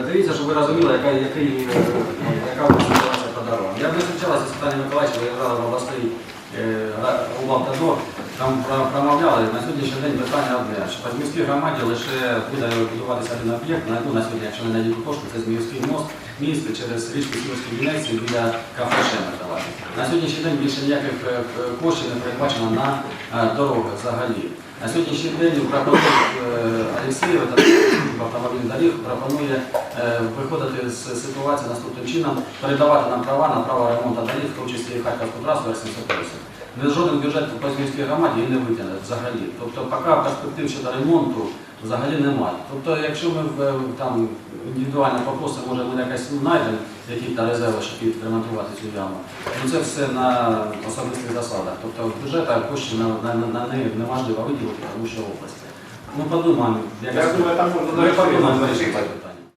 Дивіться, щоб ви розуміли, яка, який, е, яка ситуація по дорогам. Я зустрічалася з Віталієм Миколаївичем, виїжджали в обласний Улавтодор, там промовляли на сьогоднішній день питання одне, що по Зміївській громаді лише буде будуватися один об'єкт, на, ну, на сьогодні, якщо не знайдуть кошти, це Зміївський мост, міст через річку Сімській Вінеці біля кафе Шемертова. На сьогоднішній день більше ніяких е, е, коштів не передбачено на е, дороги взагалі. На сьогоднішній день пропонує Олексієва та автомобільних доріг пропонує е, виходити з ситуації наступним чином, передавати нам права на право ремонту доріг, в тому числі і Харківську трасу Р-750. Ми жоден бюджет по Зміївській громаді і не витягне взагалі. Тобто поки перспектив щодо ремонту взагалі немає. Тобто, якщо ми там індивідуально попросимо, може ми якось знайдемо якісь резерви, щоб відремонтувати цю яму. Ну це все на особистих засадах. Тобто бюджета коштів на неї неможливо виділити, тому що область. Ну подумаємо, Я думаю, там можна Ми подумаємо.